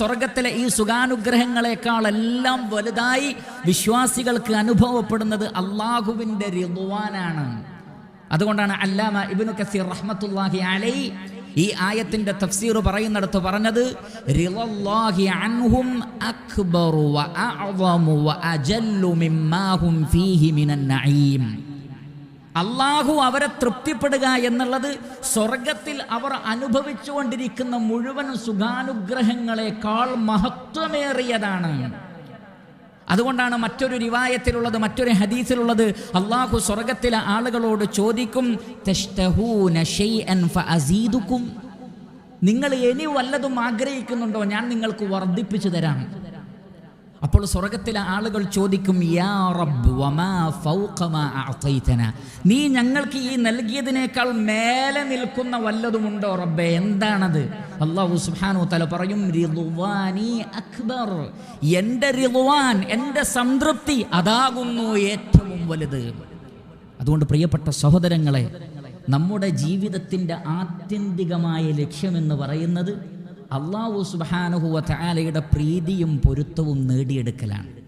സ്വർഗത്തിലെ ഈ സുഖാനുഗ്രഹങ്ങളെക്കാളെല്ലാം വലുതായി വിശ്വാസികൾക്ക് അനുഭവപ്പെടുന്നത് അള്ളാഹുവിന്റെ റിദ്വാനാണ്. അതുകൊണ്ടാണ് അല്ലാമ ഇബ്നു കസീർ റഹ്മത്തുല്ലാഹി അലൈ ഈ ആയത്തിന്റെ തഫ്സീർ പറയുന്നിടത്ത് പറഞ്ഞത് അക്ബറു വ ഫീഹി മിനൻ അള്ളാഹു അവരെ തൃപ്തിപ്പെടുക എന്നുള്ളത് സ്വർഗത്തിൽ അവർ അനുഭവിച്ചുകൊണ്ടിരിക്കുന്ന മുഴുവൻ സുഖാനുഗ്രഹങ്ങളെക്കാൾ മഹത്വമേറിയതാണ്. അതുകൊണ്ടാണ് മറ്റൊരു റിവായത്തിലുള്ളത് മറ്റൊരു ഹദീസിലുള്ളത്. അള്ളാഹു സ്വർഗത്തിലെ ആളുകളോട് ചോദിക്കും? നിങ്ങൾ ഇനി വല്ലതും ആഗ്രഹിക്കുന്നുണ്ടോ? ഞാൻ നിങ്ങൾക്ക് വർദ്ധിപ്പിച്ചു തരാം. അപ്പോൾ സ്വർഗത്തിലെ ആളുകൾ ചോദിക്കും യാ റബ്ബ് വമാ ഫൗഖമാ നീ ഞങ്ങൾക്ക് ഈ നൽകിയതിനേക്കാൾ മേലെ നിൽക്കുന്ന വല്ലതുമുണ്ടോ റബ്ബെ? എന്താണത്? അള്ളാഹു സുബ്ഹാനഹു തല പറയും റിദ്വാനി അക്ബർ. എന്റെ റിദ്വാൻ എന്റെ സംതൃപ്തി അതാകുന്നു ഏറ്റവും വലുത്. അതുകൊണ്ട് പ്രിയപ്പെട്ട സഹോദരങ്ങളെ നമ്മുടെ ജീവിതത്തിന്റെ ആത്യന്തികമായ ലക്ഷ്യമെന്ന് പറയുന്നത് അള്ളാഹു സുബാനുഹുവ തആലയുടെ പ്രീതിയും പൊരുത്തവും നേടിയെടുക്കലാണ്.